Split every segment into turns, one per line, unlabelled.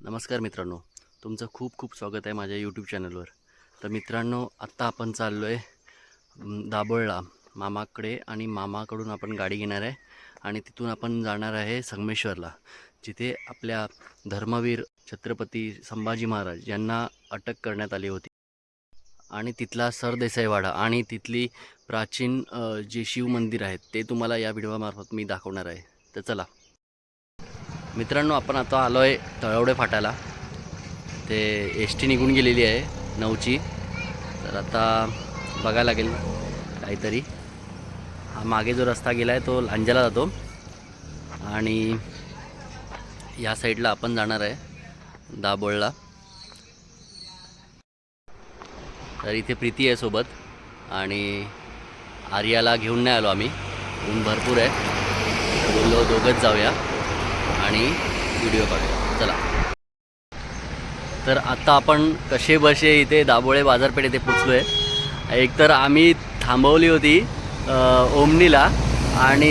नमस्कार मित्रांनो. तुमचं खूप खूप स्वागत आहे माझ्या यूट्यूब चॅनलवर तर मित्रांनो आत्ता आपण चाललो आहे दाबोळला मामाकडे आणि मामाकडून आपण गाडी घेणार आहे आणि तिथून आपण जाणार आहे संगमेश्वरला जिथे आपल्या धर्मवीर छत्रपती संभाजी महाराज यांना अटक करण्यात आली होती. आणि तिथला सरदेसाईवाडा आणि तिथली प्राचीन जे शिव मंदिर आहेत ते तुम्हाला या व्हिडिओमार्फत मी दाखवणार आहे. तर चला. मित्रांनो आपण आता आलो आहे तळवडे फाट्याला. ते एस टी निघून गेलेली आहे नऊची. तर आता बघायला लागेल काहीतरी. हा मागे जो रस्ता गेला आहे तो लांजाला जातो. आणि या साईडला आपण जाणार आहे दाबोळला तर इथे प्रीती आहे सोबत. आणि आर्याला घेऊन नाही आलो आम्ही. ऊन भरपूर आहे. बोललो दोघंच जाऊया. आणि व्हिडिओ काढूया. चला. तर आता आपण कसे बसे इथे दाबोळे बाजारपेठ इथे पोचलो आहे एक तर आम्ही थांबवली होती ओमनीला आणि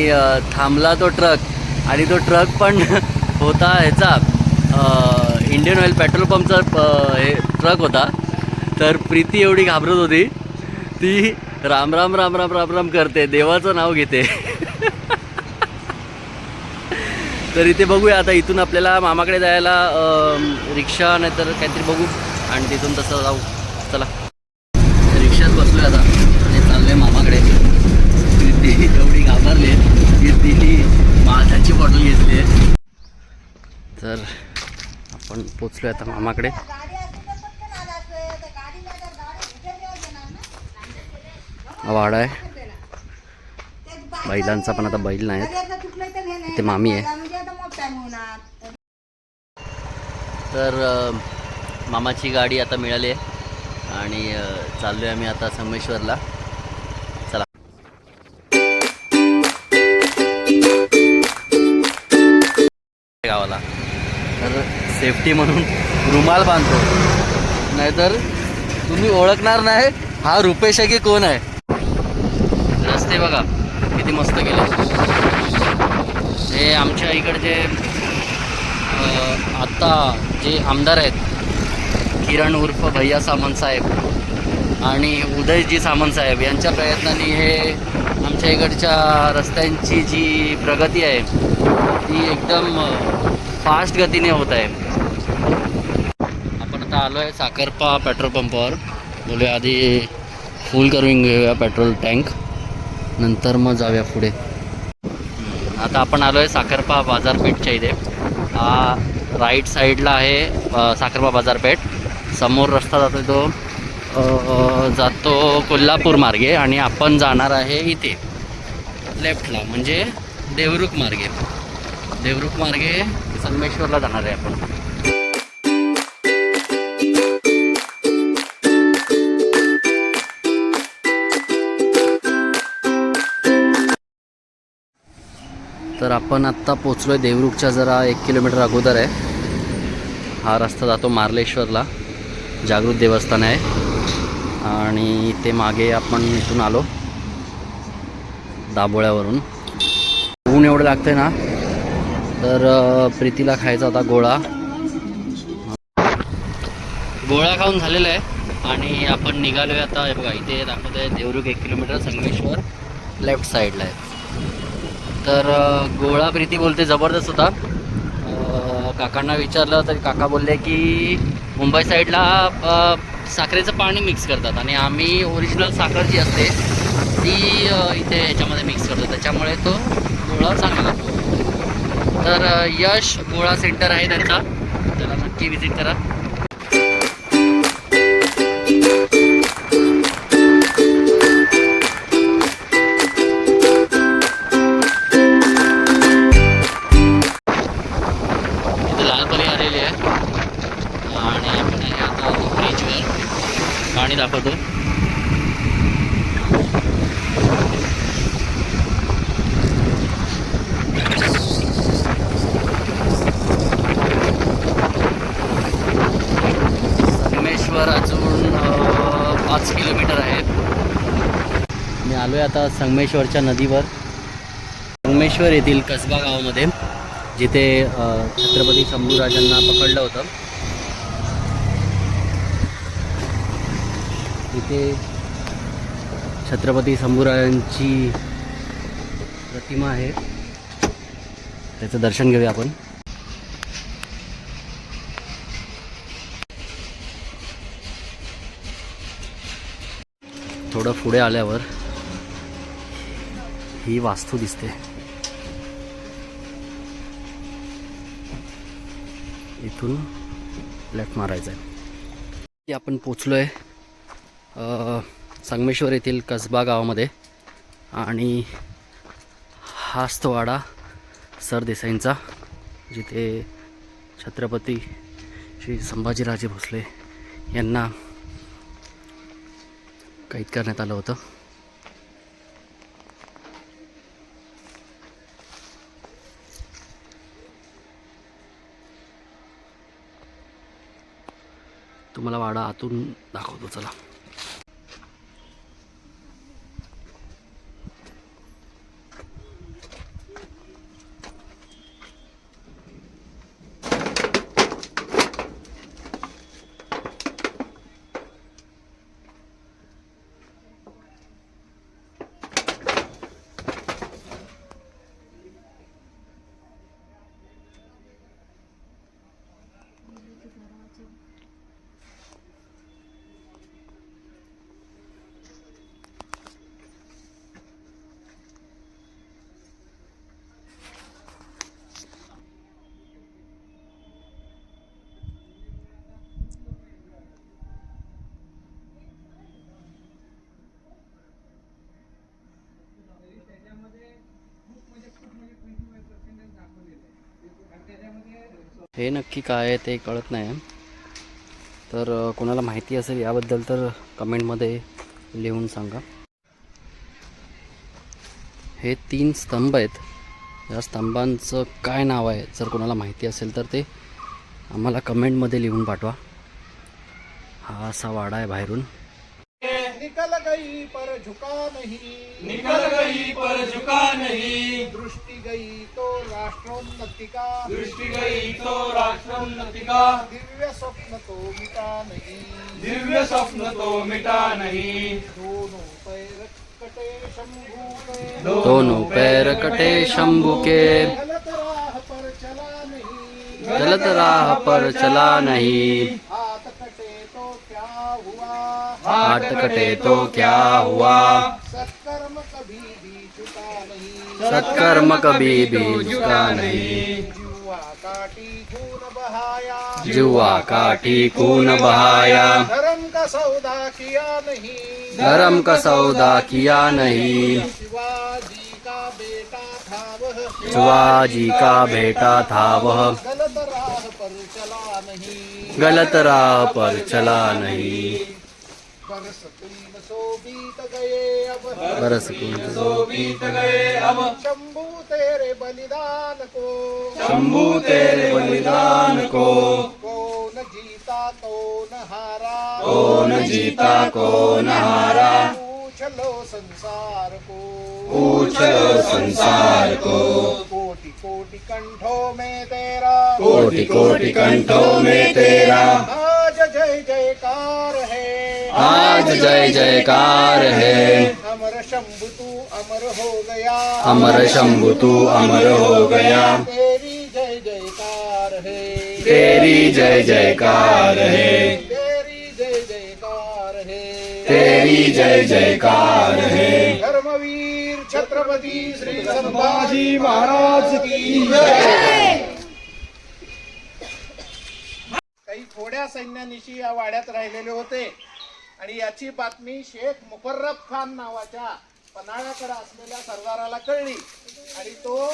थांबला तो ट्रक आणि तो ट्रक पण होता ह्याचा इंडियन ऑइल पेट्रोल पंपचा प- हे ट्रक होता. तर प्रीती एवढी घाबरत होती. ती राम राम राम राम राम राम करते देवाचं नाव घेते. तर इथे बघूया. आता इथून आपल्याला मामाकडे जायला रिक्षा नाहीतर काहीतरी बघू. आणि तिथून तसं जाऊ. चला. रिक्षात बसलो आता. आणि आहे मामाकडे. ती एवढी घाबरली. की ती माझ्याची बॉटल घेतली. आहे तर आपण पोचलो आता मामाकडे. वाडा आहे. बैलांचा पण आता बैल नाही
इथे
मामी आहे. तर मामाची गाडी आता मिळाली आहे आणि चाललो चाललोय आम्ही आता संगमेश्वरला. चला. गावाला. तर सेफ्टी म्हणून रुमाल बांधतो. नाहीतर तुम्ही ओळखणार नाही हा रुपेश आहे की कोण आहे. रस्ते बघा किती मस्त गेले हे आमच्या इकडचे आत्ता जे आमदार आहेत. किरण उर्फ भैया सामंत साहेब आणि उदयजी सामंत साहेब यांच्या प्रयत्नांनी हे आमच्या इकडच्या रस्त्यांची जी प्रगती आहे ती एकदम फास्ट गतीने होत आहे. आपण आता आलो आहे साखरपा पेट्रोल पंपावर. बोलूया आधी फुल करून घेऊया पेट्रोल टँक नंतर मग जाऊया पुढे. आता आपण आलो आहे साखरपा बाजारपेठच्या इथे. राईट साईडला आहे साखरबा बाजारपेठ. समोर रस्ता जातो तो जातो कोल्हापूर मार्गे आणि आपण जाणार आहे इथे. लेफ्टला म्हणजे देवरुख मार्गे. देवरुख मार्गे संगमेश्वरला जाणार आहे आपण. तर आपण आत्ता पोचलो आहे देवरुखच्या जरा एक किलोमीटर अगोदर आहे. हा रस्ता जातो मार्लेश्वरला. जागृत देवस्थान आहे. आणि ते मागे आपण इथून आलो. दाबोळ्यावरून ऊन एवढं लागतंय ना. तर प्रीतीला खायचा होता गोळा. गोळा खाऊन झालेला आहे. आणि आपण निघालोय आता बघा इथे दाखवत आहे देवरुख एक किलोमीटर संगमेश्वर लेफ्ट साईडला आहे. तर गोळा प्रीती बोलते जबरदस्त होता. काकांना विचारलं तर काका बोलले की मुंबई साईडला साखरेचं पाणी मिक्स करतात आणि आम्ही ओरिजिनल साखर जी असते ती इथे ह्याच्यामध्ये मिक्स करतो. त्याच्यामुळे तो गोळा चांगला लागतो. तर यश गोळा सेंटर आहे त्यांचा. त्याला नक्की विजिट करा. मी दाखवतो. संगमेश्वर अजून पाच किलोमीटर आहे. मी आलो आहे आता संगमेश्वरच्या नदीवर. संगमेश्वर येथील कसबा गावामध्ये जिथे छत्रपती शंभूराजांना पकडलं होतं. इथे छत्रपती शंभूराजांची प्रतिमा आहे. त्याचं दर्शन घेऊया आपण. थोडं पुढे आल्यावर ही वास्तू दिसते. इथून लेफ्ट मारायचं आहे आपण पोचलो आहे संगमेश्वर येथील कसबा गावामध्ये. आणि हाच तो वाडा सरदेसाईंचा जिथे छत्रपती श्री संभाजीराजे भोसले यांना कैद करण्यात आलं होतं. तुम्हाला वाडा आतून दाखवतो चला. हे नक्की काय आहे ते कळत नाही. तर कोणाला माहिती असेल याबद्दल तर कमेंटमध्ये लिहून सांगा. हे तीन स्तंभ आहेत. या स्तंभांचं काय नाव आहे जर कोणाला माहिती असेल तर ते आम्हाला कमेंटमध्ये लिहून पाठवा. हा असा वाडा आहे बाहेरून.
निकल गई पर झुका नहीं.
निकल गई पर झुका नहीं.
दृष्टि गई तो राष्ट्रोन्नति का
दृष्टि गई तो राष्ट्रोन्नति का
दिव्य स्वप्न तो मिटा नहीं।
दिव्य स्वप्न तो मिटा नहीं।
दोनों पैर कटे शंभू के।
दोनों पैर कटे शंभू के।
गलत राह पर चला नहीं।
गलत राह पर चला नहीं।
हाथ कटे तो क्या हुआ?
हाथ कटे तो क्या हुआ
सत्कर्म कभी भी झुका नहीं
सत्कर्म कभी भी झुका नहीं।
जुआ काटी खून बहाया। धर्म का सौदा किया नहीं।
धर्म का सौदा किया नहीं
शिवाजी का बेटा था वह।
का बेटा था वह
गलत राह पर चला नहीं
गलत राह पर चला नहीं
बरस तीन सौ बीत गए अब
बरस
बीत गए अब
शंभू तेरे बलिदान को।
शंभू तेरे बलिदान को।
कौन जीता कौन हारा।
कौन जीता कौन हारा।
पूछ लो संसार को।
पूछ लो संसार को।
कोटि कोटि कंठों में तेरा।
कोटि कोटि कंठों में तेरा।
आज जय जयकार है।
आज जय जयकार है।
शंभु तू अमर हो गया।
अमर शंभु तू अमर हो गया।
तेरी जय जयकार है।
तेरी जय जयकार है।
तेरी जय जयकार है।
तेरी जय जयकार है।
धर्मवीर छत्रपती श्री
संभाजी महाराज की जय।
काही थोड्या सैन्यानिशी या वाड्यात राहिलेले होते. आणि याची बातमी शेख मुफर्रफ खान नावाच्या पन्हाळ्याकडे असलेल्या सरदाराला कळली. आणि तो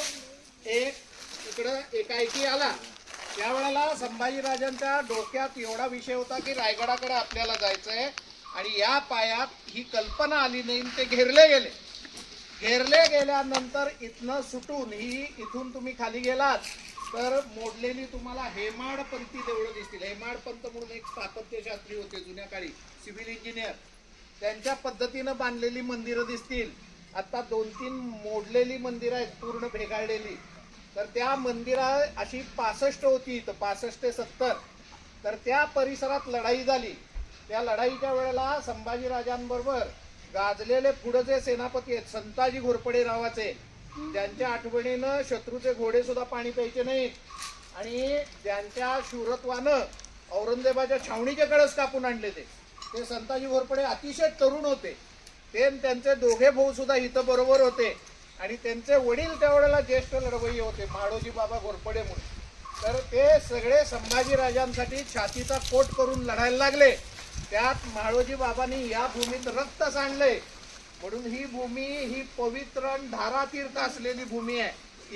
एक इकडं एकाएकी आला. त्यावेळेला संभाजीराजांच्या डोक्यात एवढा विषय होता की रायगडाकडे आपल्याला जायचंय. आणि या पायात ही कल्पना आली नाही ते घेरले गेले. घेरले गेल्यानंतर इथनं सुटून ही इथून तुम्ही खाली गेलात. तर मोडलेली तुम्हाला हेमाडपंथी देवळं दिसतील. हेमाडपंत म्हणून एक स्थापत्यशास्त्री होते जुन्या काळी सिव्हिल इंजिनियर. त्यांच्या पद्धतीनं बांधलेली मंदिरं दिसतील. आता दोन तीन मोडलेली मंदिरं आहेत पूर्ण भेगाळलेली. तर त्या मंदिरा अशी पासष्ट होती इथं पासष्ट ते सत्तर. तर त्या परिसरात लढाई झाली. त्या लढाईच्या वेळेला संभाजी राजांबरोबर गाजलेले पुढे जे सेनापती आहेत संताजी घोरपडे नावाचे ज्यांच्या आठवणीनं शत्रूचे घोडे सुद्धा पाणी प्यायचे नाहीत. आणि ज्यांच्या शूरत्वानं औरंगजेबाच्या छावणीचे कळस कापून आणले ते. ते संताजी घोरपडे अतिशय तरुण होते. ते त्यांचे दोघे भाऊ सुद्धा इथं बरोबर होते. आणि त्यांचे वडील त्यावेळेला ज्येष्ठ लढवय्ये होते माडोजी बाबा घोरपडे म्हणून. तर ते सगळे संभाजीराजांसाठी छातीचा कोट करून लढायला लागले. त्यात माळोजी बाबांनी या भूमीत रक्त सांडले. म्हणून ही भूमी ही पवित्र धारा तीर्थ असलेली भूमी आहे.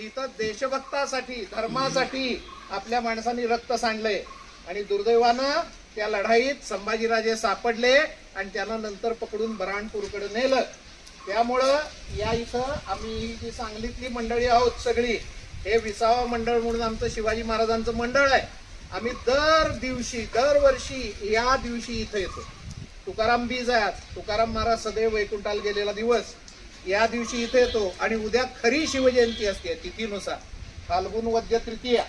इथं देशभक्तासाठी धर्मासाठी आपल्या माणसांनी रक्त सांडलंय. आणि दुर्दैवानं त्या लढाईत संभाजीराजे सापडले आणि त्यांना नंतर पकडून बराणपूरकडे नेलं. त्यामुळं या इथं आम्ही ही जी सांगलीतली मंडळी आहोत सगळी हे विसावा मंडळ म्हणून आमचं शिवाजी महाराजांचं मंडळ आहे. आम्ही दर दिवशी दरवर्षी या दिवशी इथं येतो. तुकाराम बीज आहे आज. तुकाराम महाराज सदैव वैकुंठाला गेलेला दिवस या दिवशी इथे येतो आणि उद्या खरी शिवजयंती असते तिथीनुसार. फाल्गुन वद्य तृतीया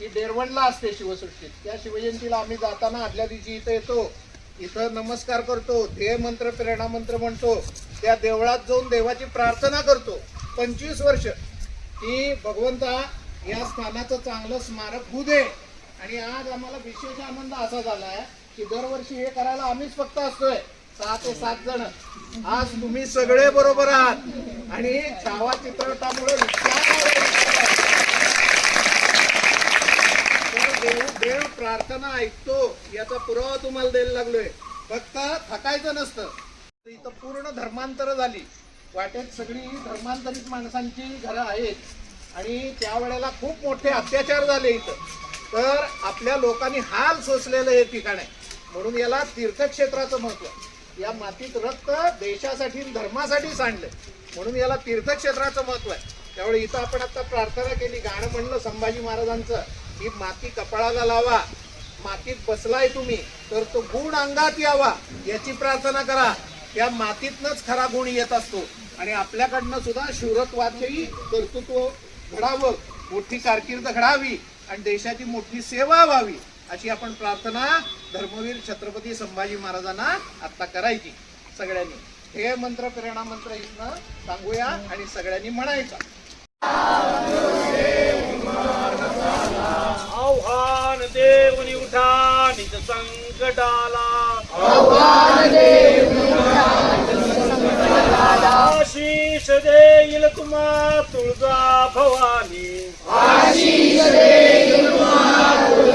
ही डेरवणला असते शिवसृष्टीत. त्या शिवजयंतीला आम्ही जाताना आदल्या दिवशी इथे येतो. इथं नमस्कार करतो ध्येय मंत्र प्रेरणा मंत्र म्हणतो. त्या देवळात जाऊन देवाची प्रार्थना करतो. पंचवीस वर्ष. की भगवंता या स्थानाचं चांगलं स्मारक होऊ दे. आणि आज आम्हाला विशेष आनंद असा झाला आहे की दरवर्षी हे करायला आम्हीच फक्त असतोय. सहा ते सात जण. आज तुम्ही सगळे बरोबर आहात. आणि छावा चित्रपटामुळे देव देव प्रार्थना ऐकतो याचा पुरावा तुम्हाला द्यायला लागलोय. फक्त थकायचं नसतं. तर इथं पूर्ण धर्मांतर झाली. वाटेत सगळी धर्मांतरित माणसांची घरं आहेत. आणि त्यावेळेला खूप मोठे अत्याचार झाले इथं. तर आपल्या लोकांनी हाल सोसलेलं हे ठिकाण आहे. म्हणून याला तीर्थक्षेत्राचं महत्त्व. या मातीत रक्त देशासाठी धर्मासाठी सांडलंय म्हणून याला तीर्थक्षेत्राचं महत्त्व आहे. त्यामुळे इथं आपण आता प्रार्थना केली. गाणं म्हणलं संभाजी महाराजांचं. ही माती कपाळाला लावा. मातीत बसलाय तुम्ही तर तो गुण अंगात यावा. याची प्रार्थना करा. या मातीतनच खरा गुण येत असतो. आणि आपल्याकडनं सुद्धा शूरत्वाचंही कर्तृत्व घडावं. मोठी कारकीर्द घडावी. आणि देशाची मोठी सेवा व्हावी. अशी आपण प्रार्थना धर्मवीर छत्रपती संभाजी महाराजांना आता करायची. सगळ्यांनी. हे मंत्र प्रेरणा मंत्र इथनं सांगूया आणि सगळ्यांनी म्हणायचा.
आव्हान देवनी उठा निज संकटाला. आशीष देईल तुम्हा तुळजा भवानी. देश तिथला शिवभूपतीनी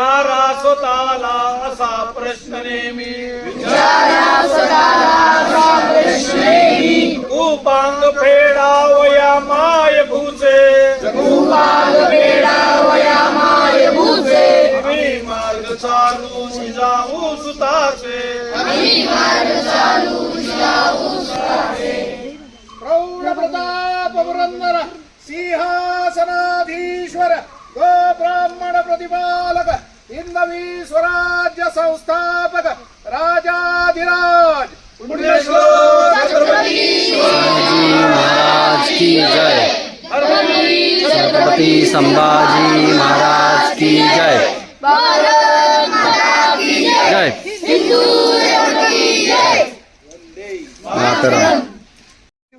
अंतिम दिला शिवभूपतीने त्यासाठी आणि जगावे कसे मी विचारा स्वतःला असा प्रश्न नेहमी. उपांग फेडावया माय भूचे आम्ही मार्ग चालू जाऊ सुताचे.
प्रौढ प्रताप पुरंदर सिंहासनाधीश्वर गो ब्राह्मण प्रतिपालक हिंदवी स्वराज्य संस्थापक राजाधिराज पुण्यश्लोक
महाराज की जय। छत्रपती संभाजी महाराज की जय। जय। मातरम।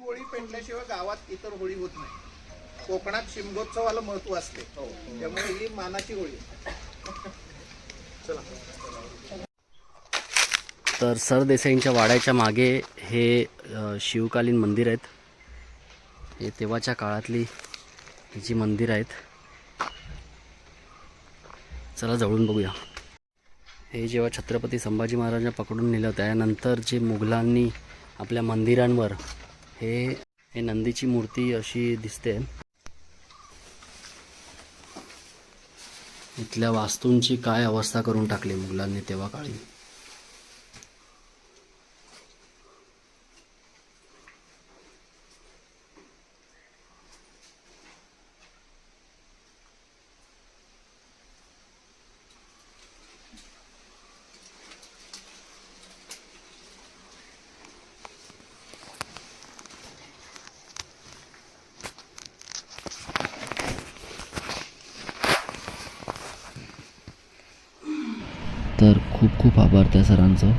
होळी पेटल्याशिवाय गावात इतर होळी होत नाही. कोकणात शिमगोत्सवाला महत्त्व असते. त्यामुळे ही मानाची होळी.
तर सरदेसाईंच्या वाड्याच्या मागे हे शिवकालीन मंदिर आहेत. हे तेव्हाच्या काळातली ही जी मंदिर आहेत. चला जवळून बघूया. हे जेव्हा छत्रपती संभाजी महाराजांना पकडून नेलं त्यानंतर जे मुघलांनी आपल्या मंदिरांवर हे हे नंदीची मूर्ती अशी दिसते. इथल्या वास्तूंची काय अवस्था करून टाकली मुघलांनी तेव्हा काळी तर खूप खूप आभार त्या सरांचं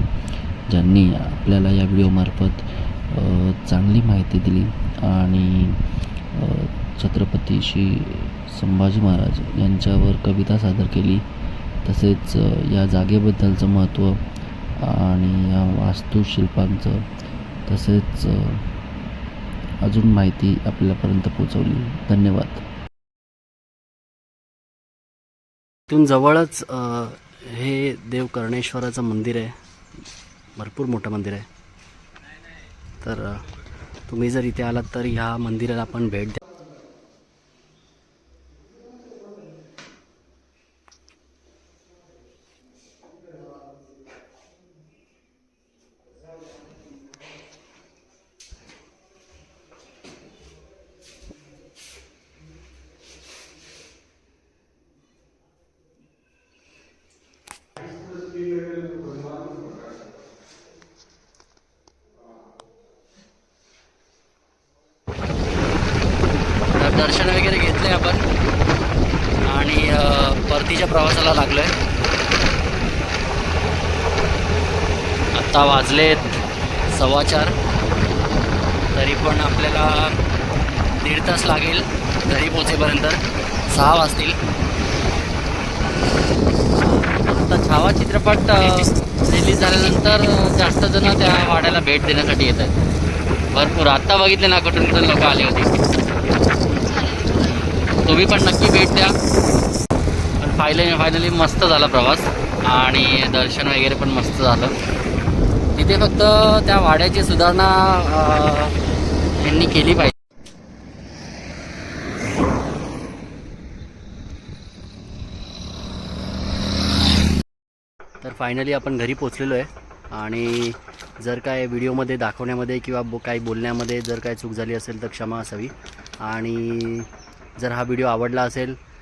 ज्यांनी आपल्याला या व्हिडिओमार्फत चांगली माहिती दिली आणि छत्रपती श्री संभाजी महाराज यांच्यावर कविता सादर केली. तसेच या जागेबद्दलचं महत्त्व आणि या वास्तुशिल्पांचं तसेच अजून माहिती आपल्यापर्यंत पोचवली धन्यवाद. इथून जवळच हे देव कर्णेश्वराचं मंदिर आहे. भरपूर मोठं मंदिर आहे. तर तुम्ही जर इथे आलात तर ह्या मंदिराला आपण भेट द्या तर दर्शन वगैरे घेतले आपण आणि अ, परतीच्या प्रवासाला लागलोय. आत्ता वाजलेत सव्वा चार. तरी पण आपल्याला दीड तास लागेल घरी पोचेपर्यंत सहा वाजतील. आता छावा चित्रपट रिलीज झाल्यानंतर जास्त जण त्या वाड्याला भेट देण्यासाठी येत आहेत. भरपूर. आत्ता बघितले ना कुठून कुठून लोक आले होते. तुम्ही पण नक्की भेट द्या. फायनली फायनली मस्त झाला प्रवास. आणि दर्शन वगैरे पण मस्त झालं. तिथे फक्त त्या वाड्याची सुधारणा यांनी केली पाहिजे. तर फायनली आपण घरी पोचलेलो आहे. आणि जर काय व्हिडिओमध्ये दाखवण्यामध्ये किंवा बो काही बोलण्यामध्ये जर काय चूक झाली असेल तर क्षमा असावी. आणि जर हा व्हिडिओ आवडला असेल